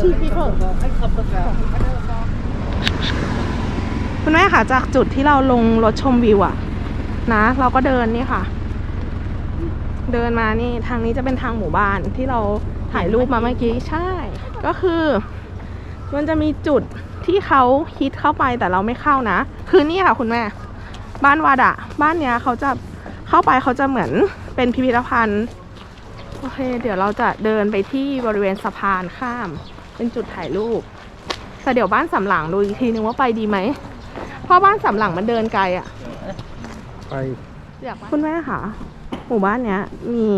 Two people คุณแม่ค่ะจากจุดที่เราลงรถชมวิวอะนะ เราก็เดินนี่ค่ะ เดินมานี่ทางนี้จะเป็นทางหมู่บ้านที่เราถ่ายรูปมาเมื่อกี้ใช่ ก็คือ มันจะมีจุดที่เขาฮิตเข้าไปแต่เราไม่เข้านะ คือนี่ค่ะคุณแม่ บ้านวาดะบ้านเนี้ยเขาจะเข้าไปเขาจะเหมือนเป็นพิพิธภัณฑ์ โอเค เดี๋ยวเราจะเดินไปที่บริเวณสะพานข้าม เป็นจุดถ่ายรูป แต่เดี๋ยวบ้านสำหลังดูอีกทีนึงว่าไปดีไหม เพราะบ้านสำหลังมันเดินไกลอะไปคุณแม่ค่ะ หมู่บ้านเนี้ย มี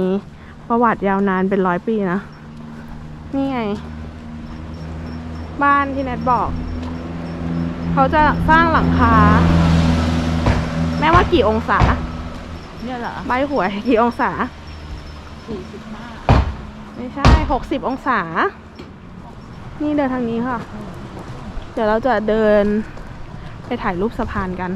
ประวัติยาวนานเป็นร้อยปีนะ นี่ไง บ้านที่แนทบอก เขาจะสร้างหลังคา แม่ว่ากี่องศา เนี่ยเหรอ ใบหวยกี่องศา สี่สิบห้าไม่ใช่หกสิบองศา นี่เดินทางนี้ค่ะ เดี๋ยวเราจะเดินไปถ่ายรูปสะพานกัน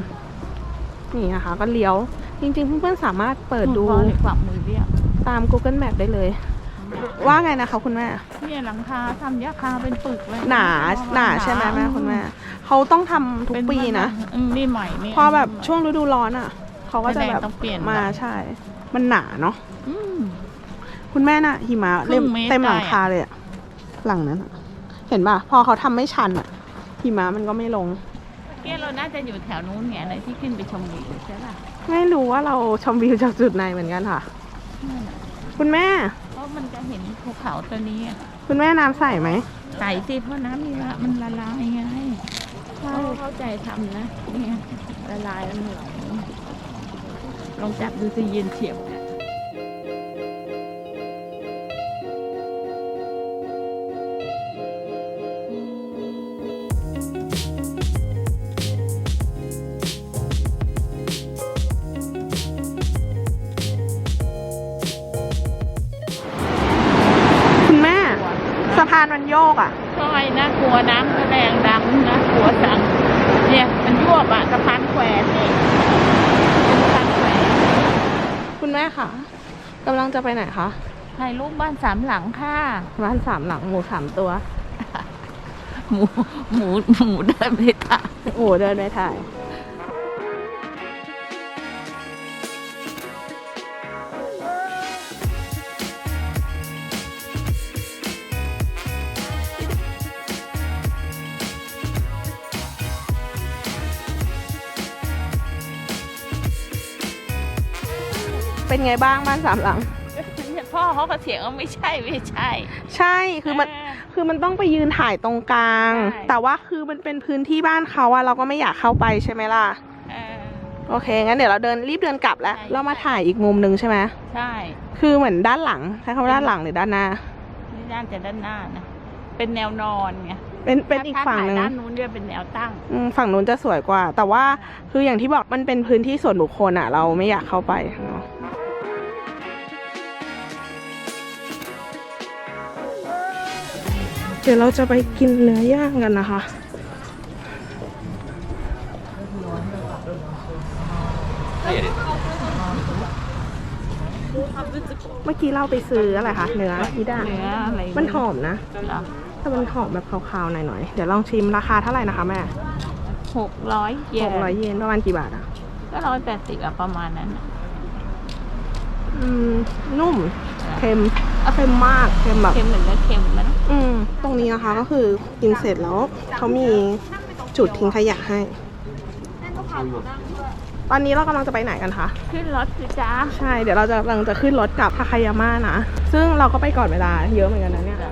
นี่นะคะ ก็เลี้ยว จริง ๆ เพื่อนๆสามารถเปิดดูพ่อเลยกลับมือเรียกตาม Google Map ได้เลย ว่าไงนะคะคุณแม่ เนี่ยหลังคาทำยาคาเป็นปึกเลยหนาหนาใช่ไหมแม่คุณแม่เขาต้องทำทุกปีนะอืมนี่ใหม่นี่พอแบบช่วงฤดูร้อนอะเขาก็จะแบบต้องเปลี่ยนมาใช่ มันหนาเนาะอืม คุณแม่น่ะหิมะครึ่เต็มงเมตรเต็มหลังได้อะคาเลยอะหลังนั้นอะเห็นป่ะ พอเขาทำไม่ชันอะหิมะมันก็ไม่ลงเกี้ยเราน่าจะอยู่แถวนู้นเนี่ยอะไรที่ขึ้นไปชมวิวใช่ป่ะไม่รู้ว่าเราชมวิวจากจุดไหนเหมือนกันค่ะนั่นน่ะคุณแม่เพราะมันจะเห็นภูเขาตัวนี้อะคุณแม่น้ำใสไหมใส่สิเพราะน้ำนี่ละมันละลายไงใช่เข้าใจทำนะเนี่ยละลายมันไหลลองจับดูสิเย็นเฉียบ โยกอะใช่นะกลัวน้ำก็แรงดังนะกลัวสั่งเนี่ยมันยวบอะสะพานแขวนนี่เป็นสะพานแขวนคุณแม่ค่ะกำลังจะไปไหนคะถ่ายรูปบ้านสามหลังค่ะ บ้านสามหลังหมูสามตัว หมูหมูหมูเดินไปถ่ายโอ้เดินไปถ่าย เป็นไงบ้างบ้านสามหลัง พ่อเขาก็เสียงว่าไม่ใช่ไม่ใช่ ใช่คือมันเคือมันต้องไปยืนถ่ายตรงกลาง ใช่ แต่ว่าคือมันเป็นพื้นที่บ้านเขาอะเราก็ไม่อยากเข้าไปใช่ไหมล่ะเออ โอเคงั้นเดี๋ยวเราเดินรีบเดินกลับแล้ว ใช่ เรามาถ่ายอีกมุมหนึ่งใช่ไหมใช่คือเหมือนด้านหลังใช้คำว่าด้านหลังหรือด้านหน้า นี่ด้านจะด้านหน้านะเป็นแนวนอนไงเป็นเป็นอีกถ้าฝั่งหนึ่งถ่ายด้านนู้นเนี่ยเป็นแนวตั้ง อืมฝั่งนู้นจะสวยกว่า แต่ว่าคืออย่างที่บอกมันเป็นพื้นที่ส่วนบุคคลอะเราไม่อยากเข้าไปเนาะ เดี๋ยวเราจะไปกินเนื้อย่างกันนะคะ เมื่อกี้เราไปซื้ออะไรคะ เนื้อพิดาเนื้ออะไรมันหอมนะเหรอแต่มันหอมแบบคาวๆหน่อยๆ เดี๋ยวลองชิมราคาเท่าไหร่นะคะแม่หกร้อยเยหนกร้อยเยนประมาณกี่บาทอะก็ร้อยแปดสิบอะประมาณนั้นอะอืม นุ่ม เค็มเค็มมาก เค็มแบบ เค็มเหมือนเนื้อเค็มมันอืมตรง นี้นะคะ ก็คือกินเสร็จแล้วเขามีจุดทิ้งขยะให้ ตอนนี้เรากำลังจะไปไหนกันคะ ขึ้นรถสิจ้าใช่ เดี๋ยวเราจะกำลังจะขึ้นรถกลับทาคายาม่านะ ซึ่งเราก็ไปก่อนเวลาเยอะเหมือนกันนะเนี่ยจ้ะ